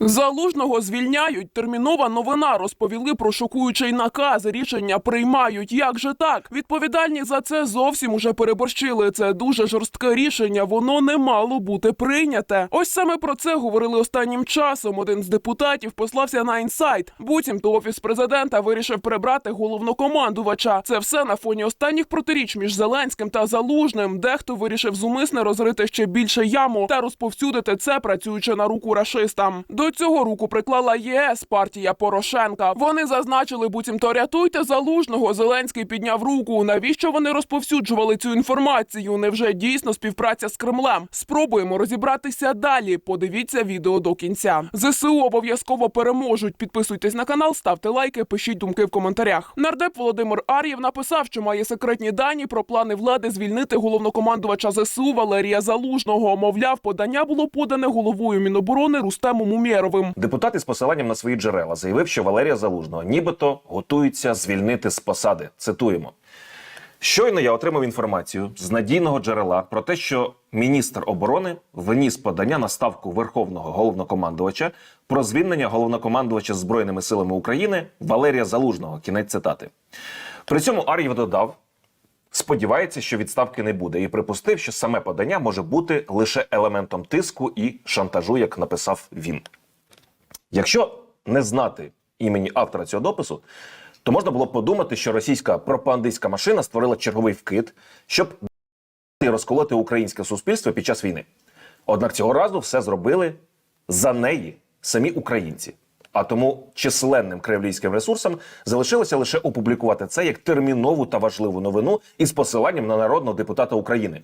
Залужного звільняють. Термінова новина розповіли про шокуючий наказ. Рішення приймають. Як же так? Відповідальні за це зовсім уже переборщили. Це дуже жорстке рішення. Воно не мало бути прийняте. Ось саме про це говорили останнім часом. Один з депутатів послався на інсайт. Буцімто офіс президента вирішив прибрати головнокомандувача. Це все на фоні останніх протиріч між Зеленським та Залужним. Дехто вирішив зумисне розрити ще більше яму та розповсюдити це, працюючи на руку рашистам. До цього руку приклала ЄС партія Порошенка. Вони зазначили, буцімто рятуйте залужного. Зеленський підняв руку. Навіщо вони розповсюджували цю інформацію? Невже дійсно співпраця з Кремлем? Спробуємо розібратися далі. Подивіться відео до кінця. ЗСУ обов'язково переможуть. Підписуйтесь на канал, ставте лайки, пишіть думки в коментарях. Нардеп Володимир Ар'єв написав, що має секретні дані про плани влади звільнити головнокомандувача ЗСУ Валерія Залужного. Мовляв, подання було подане головою Міноборони Рустемом Умєровим. Депутат із посиланням на свої джерела заявив, що Валерія Залужного нібито готується звільнити з посади. Цитуємо. Щойно я отримав інформацію з надійного джерела про те, що міністр оборони виніс подання на ставку верховного головнокомандувача про звільнення головнокомандувача збройними силами України Валерія Залужного. Кінець цитати. При цьому Ар'єв додав, сподівається, що відставки не буде, і припустив, що саме подання може бути лише елементом тиску і шантажу, як написав він. Якщо не знати імені автора цього допису, то можна було б подумати, що російська пропагандистська машина створила черговий вкид, щоб розколоти українське суспільство під час війни. Однак цього разу все зробили за неї самі українці. А тому численним кремлівським ресурсам залишилося лише опублікувати це як термінову та важливу новину із посиланням на народного депутата України.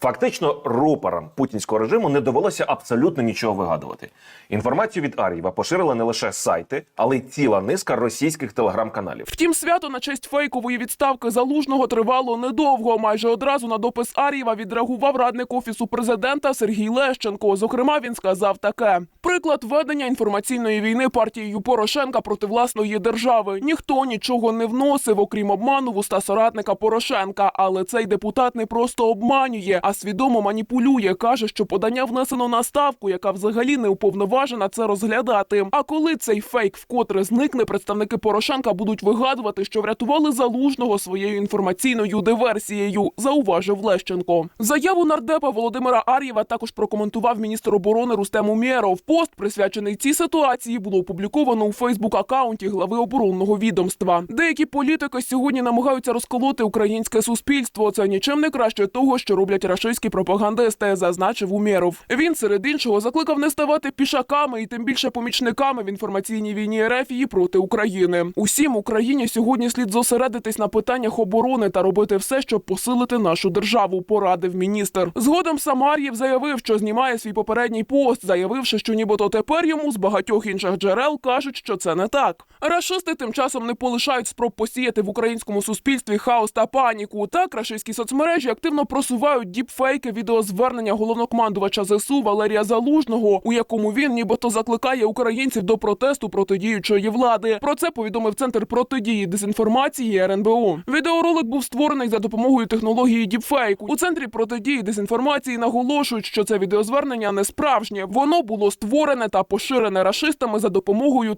Фактично, рупорам путінського режиму не довелося абсолютно нічого вигадувати. Інформацію від Ар'єва поширили не лише сайти, але й ціла низка російських телеграм-каналів. Втім, свято на честь фейкової відставки залужного тривало недовго. Майже одразу на допис Ар'єва відреагував радник офісу президента Сергій Лещенко. Зокрема, він сказав таке: приклад ведення інформаційної війни партією Порошенка проти власної держави. Ніхто нічого не вносив, окрім обману в уста соратника Порошенка. Але цей депутат не просто обманює, а свідомо маніпулює. каже, що подання внесено на ставку, яка взагалі не уповноважена це розглядати. А коли цей фейк вкотре зникне, представники Порошенка будуть вигадувати, що врятували залужного своєю інформаційною диверсією. Зауважив Лещенко. Заяву нардепа Володимира Ар'єва також прокоментував міністр оборони Рустем Умєров. Пост присвячений цій ситуації було опубліковано у Фейсбук-аккаунті глави оборонного відомства. Деякі політики сьогодні намагаються розколоти українське суспільство. Це нічим не краще того, що роблять рашистські пропагандисти, зазначив Умєров. Він серед іншого закликав не ставати пішаками і тим більше помічниками в інформаційній війні Ерефії проти України. Усім Україні сьогодні слід зосередитись на питаннях оборони та робити все, щоб посилити нашу державу. Порадив міністр. Згодом Самар'єв заявив, що знімає свій попередній пост, заявивши, що нібито тепер йому з багатьох інших джерел кажуть, що це не так. Рашисти тим часом не полишають спроб посіяти в українському суспільстві хаос та паніку. Так рашистські соцмережі активно просувають діпфейки відеозвернення головнокомандувача ЗСУ Валерія Залужного, у якому він нібито закликає українців до протесту проти діючої влади. Про це повідомив центр протидії дезінформації РНБО. Відеоролик був створений за допомогою технології діпфейку. У центрі протидії дезінформації наголошують, що це відеозвернення не справжнє. Воно було створене та поширене рашистами за допомогою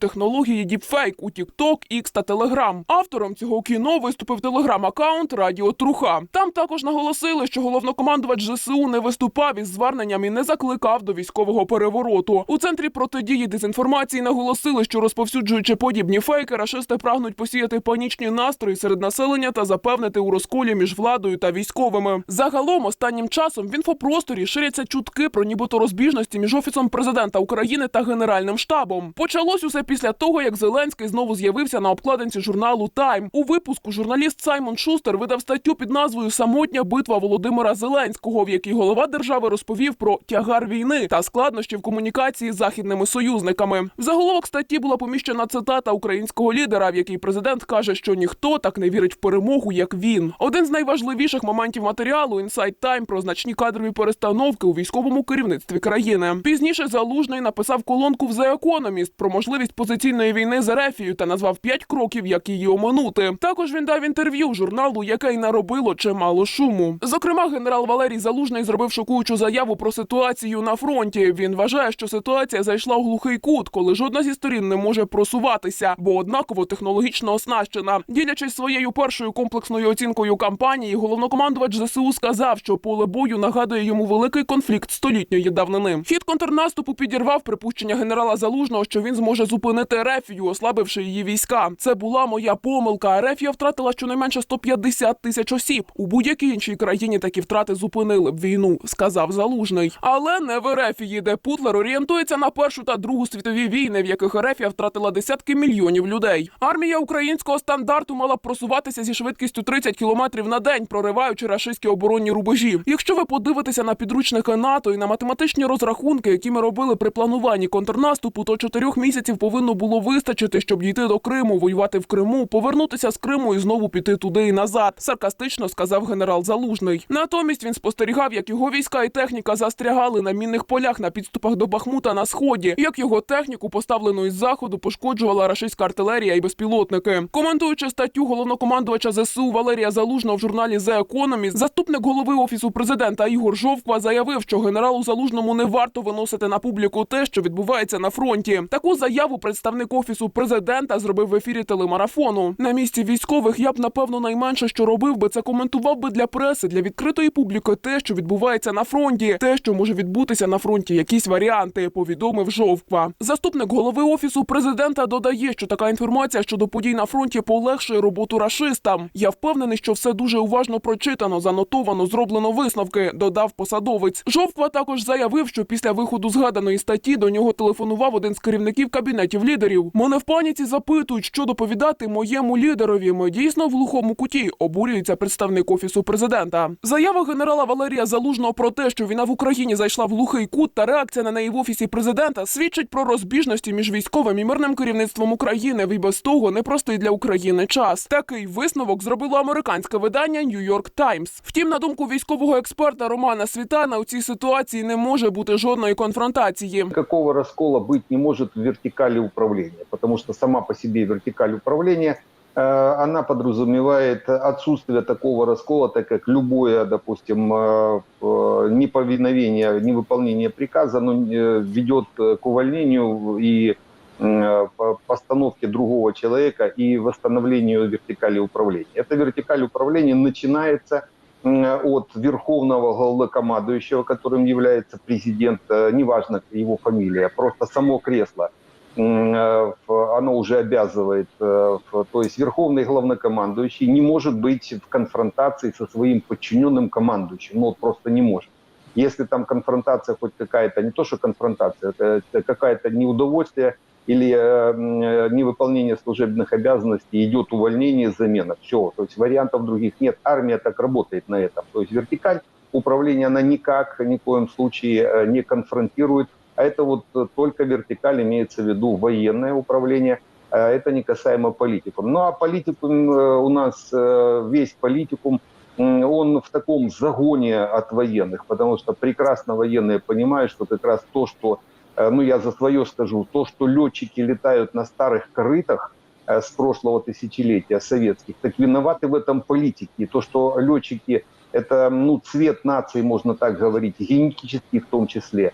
технології діпфейк у TikTok, X та Telegram. Автором цього кіно виступив телеграм-аккаунт Радіо Труха. Там також наголосили, що головнокомандувач ЗСУ не виступав із зверненням і не закликав до військового перевороту. У центрі протидії дезінформації наголосили, що розповсюджуючи подібні фейки, рашисти прагнуть посіяти панічні настрої серед населення та запевнити у розколі між владою та військовими. Загалом останнім часом в інфопросторі ширяться чутки про нібито розбіжності між офісом президента України та генеральним штабом. Почалось усе після того, як Зеленський знову з'явився на обкладинці журналу Тайм. У випуску журналіст Саймон Шустер видав статтю під назвою Самотня битва Володимира Зеленського, в якій голова держави розповів про тягар війни та складнощі в комунікації з західними союзниками. В заголовок статті була поміщена цитата українського лідера, в якій президент каже, що ніхто так не вірить в перемогу, як він. Один з найважливіших моментів матеріалу Inside Time про значні кадрові перестановки у військовому керівництві країни. Пізніше залужний написав колонку в The Economist про можливість позиційної війни з Ерефією та назвав п'ять кроків, як її оминути. Також він дав інтерв'ю журналу, яке й наробило чимало шуму. Зокрема, генерал Валерій Залужний зробив шокуючу заяву про ситуацію на фронті. Він вважає, що ситуація зайшла в глухий кут, коли жодна зі сторін не може просуватися, бо однаково технологічно оснащена. Ділячись своєю першою комплексною оцінкою кампанії, головнокомандувач ЗСУ сказав, що поле бою нагадує йому великий конфлікт столітньої давнини. Хід контрнаступу підірвав припущення генерала Залужного, що він зможе зупинити Рефію, ослабивши її війська. Це була моя помилка. Рефія втратила щонайменше 150 тисяч осіб. У будь-якій іншій країні такі втрати зупинили б війну, сказав Залужний. Але не в Ерефії, де Путлер орієнтується на першу та другу світові війни, в яких Ерефія втратила десятки мільйонів людей. Армія українського стандарту мала б просуватися зі швидкістю 30 кілометрів на день, прориваючи рашистські оборонні рубежі. Якщо ви подивитеся на підручники НАТО і на математичні розрахунки, які ми робили при плануванні контрнаступу, то чотирьох місяців повинно було вистачити, щоб дійти до Криму, воювати в Криму, повернутися з Криму і знову піти туди і назад. Саркастично сказав генерал Залужний. Натомість він спостерігав, як його війська і техніка застрягали на мінних полях на підступах до Бахмута на сході, як його техніку, поставлену із заходу, пошкоджувала рашистська артилерія і безпілотники. Коментуючи статтю головнокомандувача ЗСУ Валерія Залужного в журналі The Economist, заступник голови офісу президента Ігор Жовква заявив, що генералу Залужному не варто виносити на публіку те, що відбувається на фронті. Таку заяву представник офісу президента зробив в ефірі телемарафону. На місці військових я б напевно найменше, що робив би, це коментував би для преси, для відкритої публіки те, що відбувається на фронті, те, що може відбутися на фронті, якісь варіанти. Повідомив Жовква. Заступник голови офісу президента додає, що така інформація щодо подій на фронті полегшує роботу рашистам. Я впевнений, що все дуже уважно прочитано, занотовано, зроблено висновки. Додав посадовець. Жовква також заявив, що після виходу згаданої статті до нього телефонував один з керівників кабінетів лідерів. Мене в паніці запитують, що доповідати моєму лідерові. Ми дійсно в глухому куті. Обурюється представник офісу президента. Заява генерала Валерія Залужного про те, що війна в Україні зайшла в глухий кут, та реакція на неї в офісі президента свідчить про розбіжності між військовим і мирним керівництвом України. І без того непростий для України час. Такий висновок зробило американське видання New York Times. Втім, на думку військового експерта Романа Світана, у цій ситуації не може бути жодної конфронтації. Никакого раскола быть не может в вертикали управления, потому что сама по себе вертикаль управления э, она подразумевает отсутствие такого раскола, так как любое, допустим, э, э, неповиновение, невыполнение приказа оно, ведет к увольнению и по- постановке другого человека и восстановлению вертикали управления. Эта вертикаль управления начинается от верховного главнокомандующего, которым является президент, э, неважно его фамилия, просто само кресло, м, э, в- оно уже обязывает, э, в- то есть верховный главнокомандующий не может быть в конфронтации со своим подчиненным командующим, ну вот просто не может. Если там конфронтация хоть какая-то, не то что конфронтация, это, это какое-то неудовольствие или э, э, невыполнение служебных обязанностей, идет увольнение, замена. Все, то есть вариантов других нет. Армия так работает на этом. То есть вертикаль управления, она никак, ни в коем случае э, не конфронтирует. А это вот э, только вертикаль, имеется в виду военное управление, э, это не касаемо политикум. Ну а политикум у нас, весь политикум, он в таком загоне от военных, потому что прекрасно военные понимают, что как раз то, что, ну я за свое скажу, то, что летчики летают на старых корытах э, с прошлого тысячелетия советских, так виноваты в этом политики. То, что летчики это ну, цвет нации, можно так говорить, генетический в том числе,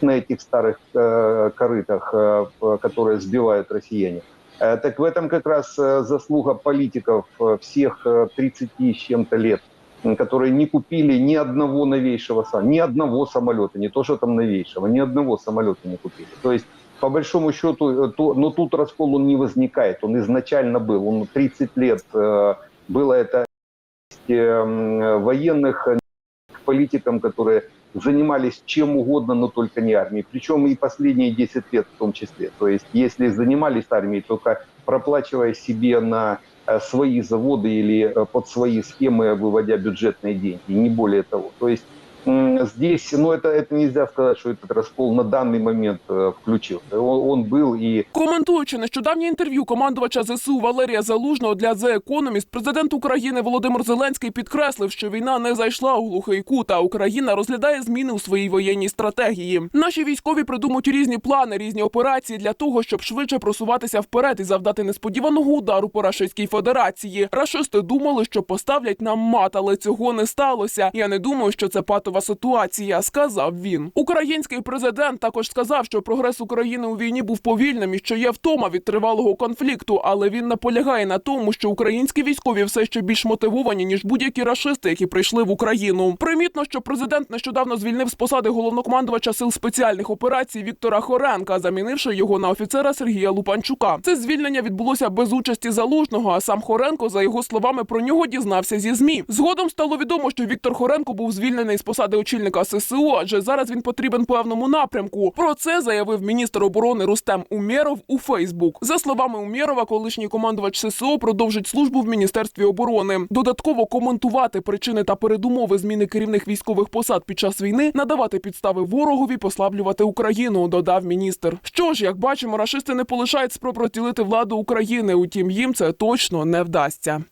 на этих старых э, корытах, э, которые сбивают россияне. Э, так в этом как раз э, заслуга политиков э, всех э, 30 с чем-то лет, которые не купили ни одного новейшего, ни одного самолета, не то что там новейшего, ни одного самолета не купили. То есть по большому счету, э, то, но тут раскол он не возникает, он изначально был, он 30 лет э, было это э, военных э, политикам, которые занимались чем угодно, но только не армией. Причем и последние 10 лет в том числе. То есть если занимались армией, только проплачивая себе на свои заводы или э, под свои схемы, выводя бюджетные деньги, не более того. То есть м, здесь, ну, это, это нельзя сказать, что этот раскол на данный момент э, включился. Он, он был и Коментуючи нещодавнє інтерв'ю командувача ЗСУ Валерія Залужного для The Economist, президент України Володимир Зеленський підкреслив, що війна не зайшла у глухий кут, а Україна розглядає зміни у своїй воєнній стратегії. Наші військові придумують різні плани, різні операції для того, щоб швидше просуватися вперед і завдати несподіваного удару по Рашистській Федерації. Рашисти думали, що поставлять нам мат, але цього не сталося. Я не думаю, що це патова ситуація, сказав він. Український президент також сказав, що прогрес України у війні був повільним і що є втома від тривалого конфлікту, але він наполягає на тому, що українські військові все ще більш мотивовані ніж будь-які рашисти, які прийшли в Україну. Примітно, що президент нещодавно звільнив з посади головнокомандувача сил спеціальних операцій Віктора Хоренка, замінивши його на офіцера Сергія Лупанчука. Це звільнення відбулося без участі залужного. А сам Хоренко, за його словами, про нього дізнався зі змі. Згодом стало відомо, що Віктор Хоренко був звільнений з посади очільника ССО, адже зараз він потрібен певному напрямку. Про це заявив міністр оборони Рустем Умєров у Фейсбук. За словами Умєрова, колишній командувач ССО продовжить службу в міністерстві оборони. Додатково коментувати причини та передумови зміни керівних військових посад під час війни, надавати підстави ворогові, послаблювати Україну. Додав міністр. Що ж, як бачимо, рашисти не полишають спроб розділити владу України. Утім, їм це точно не вдасться.